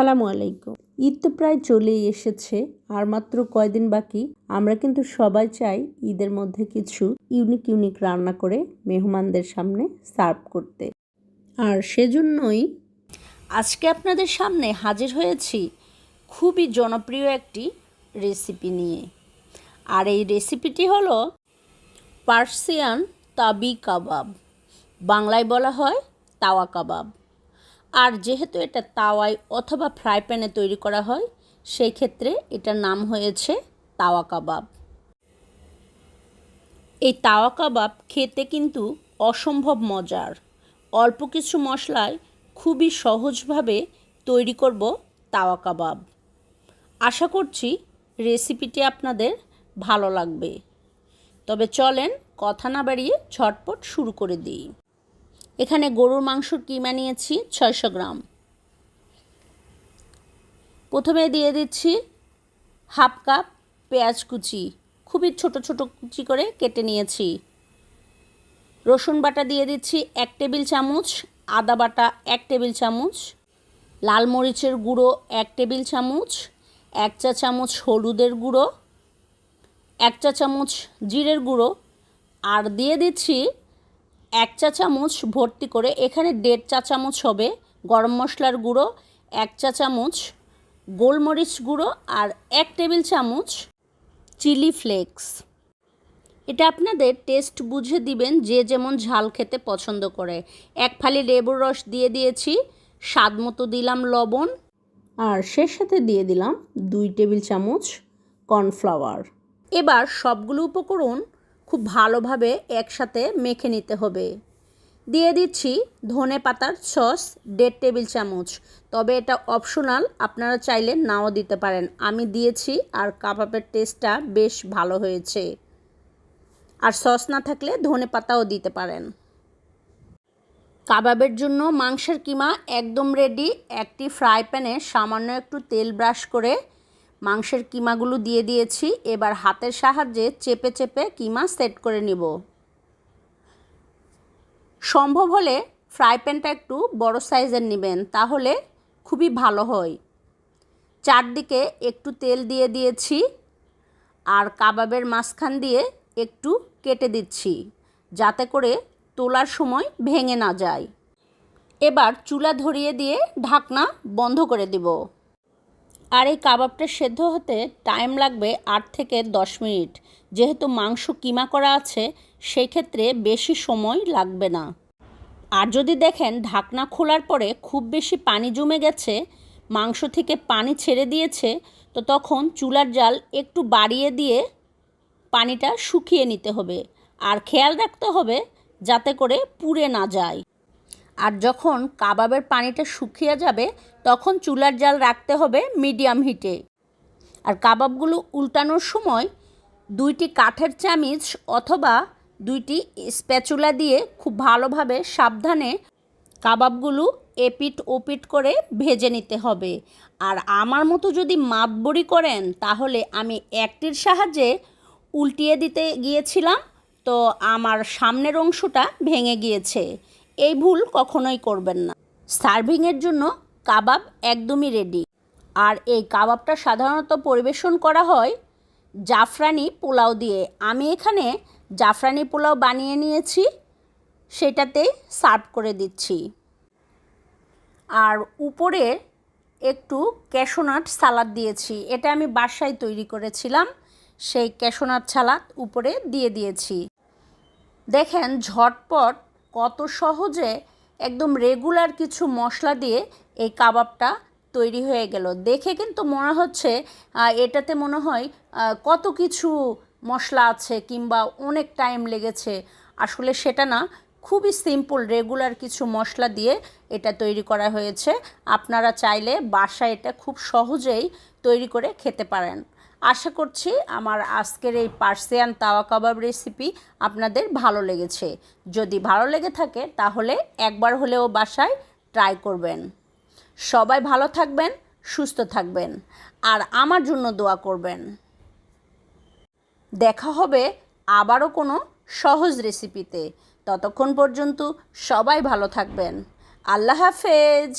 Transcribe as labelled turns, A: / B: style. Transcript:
A: আসসালামু আলাইকুম। ঈদ তো প্রায় চলেই এসেছে, আর মাত্র কয়দিন বাকি, আমরা কিন্তু সবাই চাই ঈদের মধ্যে কিছু ইউনিক ইউনিক রান্না করে মেহমানদের সামনে সার্ভ করতে। আর সেজন্যই আজকে আপনাদের সামনে হাজির হয়েছি খুবই জনপ্রিয় একটি রেসিপি নিয়ে। আর এই রেসিপিটি হলো পার্সিয়ান তাবি কাবাব বাংলায় বলা হয় তাওয়া কাবাব। আর যেহেতু এটা তাওয়ায় অথবা ফ্রাই প্যানে তৈরি করা হয়, সেই ক্ষেত্রে এটার নাম হয়েছে তাওয়া কাবাব। এই তাওয়া কাবাব খেতে কিন্তু অসম্ভব মজার। অল্প কিছু মশলায় খুবই সহজভাবে তৈরি করব তাওয়া কাবাব। আশা করছি রেসিপিটি আপনাদের ভালো লাগবে। তবে চলেন কথা না বাড়িয়ে ঝটপট শুরু করে দিই। এখানে গরুর মাংসর কিমা নিয়েছি ছয়শো গ্রাম। প্রথমে দিয়ে দিচ্ছি হাফ কাপ পেঁয়াজ কুচি। খুবই ছোট ছোট কুচি করে কেটে নিয়েছি। রসুন বাটা দিয়ে দিচ্ছি এক টেবিল চামচ, আদা বাটা এক টেবিল চামচ, লাল মরিচের গুঁড়ো এক টেবিল চামচ, এক চা চামচ হলুদের গুঁড়ো, এক চা চামচ জিরের গুঁড়ো। আর দিয়ে দিচ্ছি এক চা চামচ ভর্তি করে এখানে দেড় চা চামচ হবে গরম মশলার গুঁড়ো, এক চা চামচ গোলমরিচ গুঁড়ো আর এক টেবিল চামচ চিলি ফ্লেক্স। এটা আপনাদের টেস্ট বুঝে দিবেন যে যেমন ঝাল খেতে পছন্দ করে। এক ফালি লেবুর রস দিয়ে দিয়েছি, স্বাদ মতো দিলাম লবণ আর সে সাথে দিয়ে দিলাম দুই টেবিল চামচ কর্নফ্লাওয়ার। এবার সবগুলো উপকরণ খুব ভালোভাবে একসাথে মেখে নিতে হবে। দিয়ে দিচ্ছি ধনে পাতার সস, দেড় টেবিল চামচ। তবে এটা অপশনাল আপনারা চাইলে নাও দিতে পারেন। আমি দিয়েছি আর কাবাবের টেস্টটা বেশ ভালো হয়েছে। আর সস না থাকলে ধনে পাতাও দিতে পারেন। কাবাবের জন্য মাংসের কিমা একদম রেডি একটি ফ্রাই প্যানে সামান্য একটু তেল ব্রাশ করে মাংসের কিমাগুলো দিয়ে দিয়েছি, এবার হাতের সাহায্যে চেপে চেপে কিমা সেট করে নিব। সম্ভব হলে ফ্রাই প্যানটা একটু বড় সাইজের নেবেন, তাহলে খুবই ভালো হয়। চারদিকে একটু তেল দিয়ে দিয়েছি, আর কাবাবের মাঝখান দিয়ে একটু কেটে দিচ্ছি, যাতে করে তোলার সময় ভেঙে না যায়। এবার চুলা ধরিয়ে দিয়ে ঢাকনা বন্ধ করে দিব। আর এই কাবাবটা সেদ্ধ হতে টাইম লাগবে আট থেকে দশ মিনিট। যেহেতু মাংস কিমা করা আছে সেই ক্ষেত্রে বেশি সময় লাগবে না। আর যদি দেখেন ঢাকনা খোলার পরে খুব বেশি পানি জমে গেছে, মাংস থেকে পানি ছেড়ে দিয়েছে, তো তখন চুলার জাল একটু বাড়িয়ে দিয়ে পানিটা শুকিয়ে নিতে হবে। আর খেয়াল রাখতে হবে যাতে করে পুড়ে না যায়। আর যখন কাবাবের পানিটা শুকিয়ে যাবে, তখন চুলার জাল রাখতে হবে মিডিয়াম হিটে। আর কাবাবগুলো উল্টানোর সময় দুইটি কাঠের চামিচ অথবা দুইটি স্প্যাচুলা দিয়ে খুব ভালোভাবে সাবধানে কাবাবগুলো এপিট ওপিট করে ভেজে নিতে হবে। আর আমার মতো যদি মাতবড়ি করেন, তাহলে আমি একটির সাহায্যে উল্টিয়ে দিতে গিয়েছিলাম, তো আমার সামনের অংশটা ভেঙে গিয়েছে। এই ভুল কখনোই করবেন না। সার্ভিংয়ের জন্য কাবাব একদমই রেডি আর এই কাবাবটা সাধারণত পরিবেশন করা হয় জাফরানি পোলাও দিয়ে। আমি এখানে জাফরানি পোলাও বানিয়ে নিয়েছি সেটাতে সার্ভ করে দিচ্ছি। আর উপরে একটু ক্যাশোনাট সালাদ দিয়েছি, এটা আমি বাসায় তৈরি করেছিলাম, সেই ক্যাশোনাট সালাদ উপরে দিয়ে দিয়েছি। দেখেন ঝটপট কত সহজে একদম রেগুলার কিছু মশলা দিয়ে এই কাবাবটা তৈরি হয়ে গেল। দেখে কিন্তু মনে হচ্ছে এটাতে মনে হয় কত কিছু মশলা আছে কিংবা অনেক টাইম লেগেছে। আসলে সেটা না, খুবই সিম্পল রেগুলার কিছু মশলা দিয়ে এটা তৈরি করা হয়েছে। আপনারা চাইলে বাসায় এটা খুব সহজেই তৈরি করে খেতে পারেন। আশা করছি আমার আজকের এই পার্সিয়ান তাওয়া কাবাব রেসিপি আপনাদের ভালো লেগেছে। যদি ভালো লেগে থাকে, তাহলে একবার হলেও বাসায় ট্রাই করবেন। সবাই ভালো থাকবেন, সুস্থ থাকবেন, আর আমার জন্য দোয়া করবেন। দেখা হবে আবারও কোনো সহজ রেসিপিতে ততক্ষণ পর্যন্ত সবাই ভালো থাকবেন। আল্লাহ হাফেজ।